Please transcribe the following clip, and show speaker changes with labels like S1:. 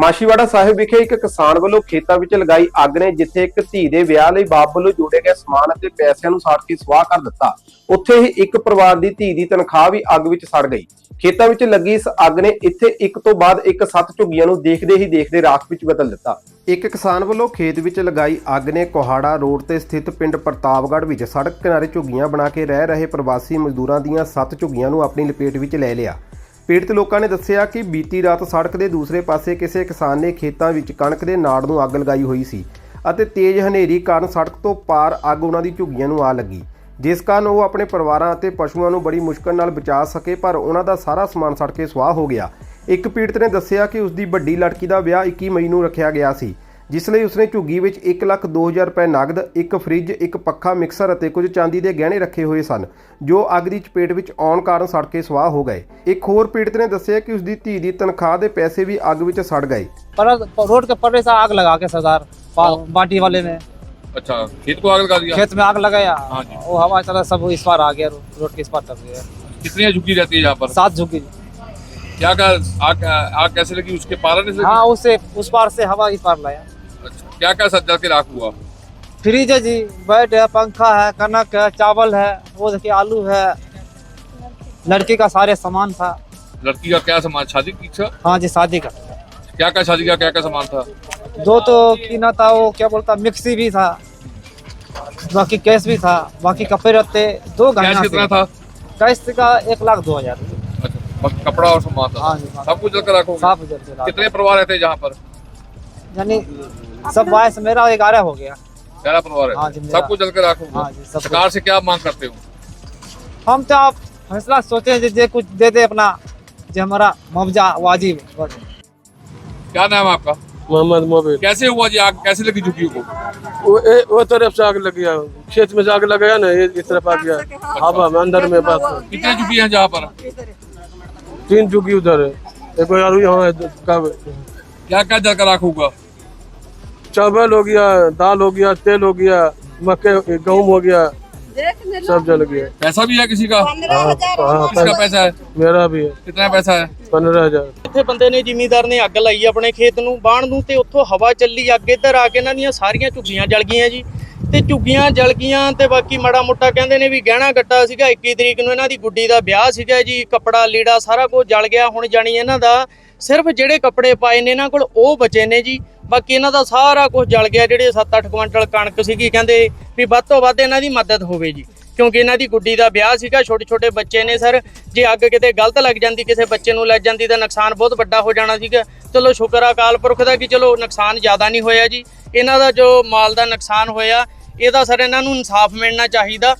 S1: ਮਾਸ਼ੀਵਾੜਾ ਸਾਹਿਬ ਵਿਖੇ ਇੱਕ ਕਿਸਾਨ ਵੱਲੋਂ ਖੇਤਾਂ ਵਿੱਚ ਲਗਾਈ ਅੱਗ ਨੇ, ਜਿੱਥੇ ਇੱਕ ਧੀ ਦੇ ਵਿਆਹ ਲਈ ਬਾਪ ਵੱਲੋਂ ਜੋੜੇ ਗਏ ਸਮਾਨ ਅਤੇ ਪੈਸਿਆਂ ਨੂੰ ਸਾੜ ਕੇ ਸਵਾਹ ਕਰ ਦਿੱਤਾ। ਉੱਥੇ ਹੀ ਇੱਕ ਪਰਿਵਾਰ ਦੀ ਧੀ ਦੀ ਤਨਖਾਹ ਵੀ ਅੱਗ ਵਿੱਚ ਸੜ ਗਈ। ਖੇਤਾਂ ਵਿੱਚ ਲੱਗੀ ਇਸ ਅੱਗ ਨੇ ਇੱਥੇ ਇੱਕ ਤੋਂ ਬਾਅਦ ਇੱਕ ਸੱਤ ਝੁੱਗੀਆਂ ਨੂੰ ਦੇਖਦੇ ਹੀ ਦੇਖਦੇ ਰਾਖ ਵਿੱਚ ਬਦਲ ਦਿੱਤਾ। ਇੱਕ ਕਿਸਾਨ ਵੱਲੋਂ ਖੇਤ ਵਿੱਚ ਲਗਾਈ ਅੱਗ ਨੇ ਕੋਹਾੜਾ ਰੋਡ ਤੇ ਸਥਿਤ ਪਿੰਡ ਪ੍ਰਤਾਪਗੜ੍ਹ ਵਿੱਚ ਸੜਕ ਕਿਨਾਰੇ ਝੁੱਗੀਆਂ ਬਣਾ ਕੇ ਰਹਿ ਰਹੇ ਪ੍ਰਵਾਸੀ ਮਜ਼ਦੂਰਾਂ ਦੀਆਂ ਸੱਤ ਝੁੱਗੀਆਂ ਨੂੰ ਆਪਣੀ ਲਪੇਟ ਵਿੱਚ ਲੈ ਲਿਆ। ਪੀੜਤ ਲੋਕਾਂ ਨੇ ਦੱਸਿਆ ਕਿ ਬੀਤੀ ਰਾਤ ਸੜਕ ਦੇ ਦੂਸਰੇ ਪਾਸੇ ਕਿਸੇ ਕਿਸਾਨ ਨੇ ਖੇਤਾਂ ਵਿੱਚ ਕਣਕ ਦੇ ਨਾੜ ਨੂੰ ਅੱਗ ਲਗਾਈ ਹੋਈ ਸੀ ਅਤੇ ਤੇਜ਼ ਹਨੇਰੀ ਕਾਰਨ ਸੜਕ ਤੋਂ ਪਾਰ ਅੱਗ ਉਹਨਾਂ ਦੀ ਝੁੱਗੀਆਂ ਨੂੰ ਆ ਲੱਗੀ। ਜਿਸ ਕਾਰਨ ਉਹ ਆਪਣੇ ਪਰਿਵਾਰਾਂ ਅਤੇ ਪਸ਼ੂਆਂ ਨੂੰ ਬੜੀ ਮੁਸ਼ਕਲ ਨਾਲ ਬਚਾ ਸਕੇ, ਪਰ ਉਹਨਾਂ ਦਾ ਸਾਰਾ ਸਮਾਨ ਸੜ ਕੇ ਸੁਆਹ ਹੋ ਗਿਆ। ਇੱਕ ਪੀੜਤ ਨੇ ਦੱਸਿਆ ਕਿ ਉਸ ਦੀ ਵੱਡੀ ਲੜਕੀ ਦਾ ਵਿਆਹ 21 ਮਈ ਨੂੰ ਰੱਖਿਆ ਗਿਆ ਸੀ। ਜਿਸ ਲਈ ਉਸਨੇ ਝੁੱਗੀ ਵਿੱਚ 1 ਲੱਖ 2000 ਰੁਪਏ ਨਗਦ ਇੱਕ ਫ੍ਰਿਜ ਇੱਕ ਪੱਖਾ ਮਿਕਸਰ ਅਤੇ ਕੁਝ ਚਾਂਦੀ ਦੇ ਗਹਿਣੇ ਰੱਖੇ ਹੋਏ ਸਨ ਜੋ ਅੱਗ ਦੀ ਚਪੇਟ ਵਿੱਚ ਆਉਣ ਕਾਰਨ ਸੜ ਕੇ ਸਵਾਹ ਹੋ ਗਏ ਇੱਕ ਹੋਰ ਪੀੜਤ ਨੇ ਦੱਸਿਆ ਕਿ ਉਸ ਦੀ ਧੀ ਦੀ ਤਨਖਾਹ ਦੇ ਪੈਸੇ ਵੀ ਅੱਗ ਵਿੱਚ ਸੜ ਗਏ
S2: पर रोड के पर्रे से आग लगा के सरदार पा- बाटी वाले ने
S3: अच्छा खेत को आग लगा दिया
S2: खेत में आग लगाया
S3: हाँ जी।
S2: वो हवा चला सब इस पार आ गया रो- रोड के इस पार चल गया
S3: कितनी झुकी रहती है यहाँ पर
S2: सात झुकी
S3: क्या क्या आग आग कैसे लगी उसके पारने से
S2: हाँ उससे उस पार से हवा इस पार लाया
S3: अच्छा क्या क्या सज्जा के राख हुआ?
S2: फ्रिज है जी बेड है पंखा है कनक है चावल है वो देखिए आलू है। लड़की का सारे सामान था।
S3: लड़की का क्या सामान? शादी की इच्छा?
S2: हाँ जी शादी का।
S3: क्या क्या शादी का क्या क्या सामान था?
S2: दो तो कीना था वो क्या बोलता मिक्सी भी था बाकी कैश भी था बाकी कपड़े रहते दो गहना
S3: कितना
S2: था। कैश का एक लाख दो हज़ार।
S3: अच्छा कपड़ा और सामान था।
S2: हाँ जी, हाँ।
S3: सब कुछ रखो। कितने परिवार रहते यहाँ पर?
S2: यानी सब बाईस मेरा ग्यारह हो गया।
S3: ग्यारह परिवार
S2: हाँ।
S3: है सब कुछ जल कर रखो
S2: हाँ जी, सब कुछ।
S3: सरकार से क्या मांग करते हो?
S2: हम तो आप फैसला सोचे हैं जे- जे कुछ दे दे अपना जो हमारा मुआवजा वाजिब
S3: क्या नाम है आपका?
S4: मोहम्मद मोबिल
S3: कैसे हुआ जी आग? कैसे लगी झुकी को
S4: वो ए, वो तरफ़ से आग लग गया खेत में से आग लगाया ना ये इस तरफ़ आ गया। हवा में अंदर में बस
S3: कितने झुकी हैं जहाँ पर?
S4: तीन चुकी उधर है। एक और यहाँ है कब?
S3: क्या क्या जल कर राख होगा?
S4: चावल हो गया दाल हो गया तेल हो गया मक्के गेहूं हो गया सब जल गया
S3: पैसा भी है किसी का
S4: हाँ, हाँ,
S3: किसका पैसा है
S4: मेरा भी है
S3: कितना पैसा है
S4: पंद्रह हजार
S5: ਇੱਥੇ ਬੰਦੇ ਨੇ ਜ਼ਿਮੀਂਦਾਰ ਨੇ ਅੱਗ ਲਾਈ ਆਪਣੇ ਖੇਤ ਨੂੰ ਬਾਣ ਨੂੰ ਤੇ ਉੱਥੋਂ ਹਵਾ ਚੱਲੀ ਅੱਗ ਇੱਧਰ ਆ ਕੇ ਇਹਨਾਂ ਦੀਆਂ ਸਾਰੀਆਂ ਝੁੱਗੀਆਂ ਜਲ ਗਈਆਂ ਜੀ ਤੇ ਝੁੱਗੀਆਂ ਜਲ ਗਈਆਂ ਤੇ ਬਾਕੀ ਮਾੜਾ ਮੋਟਾ ਕਹਿੰਦੇ ਨੇ ਵੀ ਗਹਿਣਾ ਗੱਟਾ ਸੀਗਾ 21 ਤਰੀਕ ਨੂੰ ਇਹਨਾਂ ਦੀ ਗੁੱਡੀ ਦਾ ਵਿਆਹ ਸੀਗਾ ਜੀ ਕੱਪੜਾ ਲੀੜਾ ਸਾਰਾ ਕੁਝ ਜਲ ਗਿਆ ਹੁਣ ਜਾਣੀ ਇਹਨਾਂ ਦਾ ਸਿਰਫ ਜਿਹੜੇ ਕੱਪੜੇ ਪਾਏ ਨੇ ਇਹਨਾਂ ਕੋਲ, ਉਹ ਬਚੇ ਨੇ ਜੀ। ਬਾਕੀ ਇਹਨਾਂ ਦਾ ਸਾਰਾ ਕੁਝ ਜਲ ਗਿਆ, ਜਿਹੜੇ 7-8 ਕੁਇੰਟਲ ਕਣਕ ਸੀਗੀ, ਕਹਿੰਦੇ ਵੀ ਵੱਧ ਤੋਂ ਵੱਧ ਇਹਨਾਂ ਦੀ ਮਦਦ ਹੋਵੇ ਜੀ। ਕਿਉਂਕਿ ਇਹਨਾਂ ਦੀ ਗੁੱਡੀ ਦਾ ਵਿਆਹ ਸੀਗਾ ਛੋਟੇ ਛੋਟੇ ਬੱਚੇ ਨੇ ਸਰ। ਜੇ ਅੱਗ ਕਿਤੇ ਗਲਤ ਲੱਗ ਜਾਂਦੀ, ਕਿਸੇ ਬੱਚੇ ਨੂੰ ਲੱਗ ਜਾਂਦੀ, ਤਾਂ ਨੁਕਸਾਨ ਬਹੁਤ ਵੱਡਾ ਹੋ ਜਾਣਾ ਸੀਗਾ। ਚਲੋ, ਸ਼ੁਕਰ ਆ ਅਕਾਲ ਪੁਰਖ ਦਾ ਕਿ ਚਲੋ ਨੁਕਸਾਨ ਜ਼ਿਆਦਾ ਨਹੀਂ ਹੋਇਆ ਜੀ। ਇਹਨਾਂ ਦਾ ਜੋ ਮਾਲ ਦਾ ਨੁਕਸਾਨ ਹੋਇਆ, ਇਹਦਾ ਸਰ ਇਹਨਾਂ ਨੂੰ ਇਨਸਾਫ ਮਿਲਣਾ ਚਾਹੀਦਾ।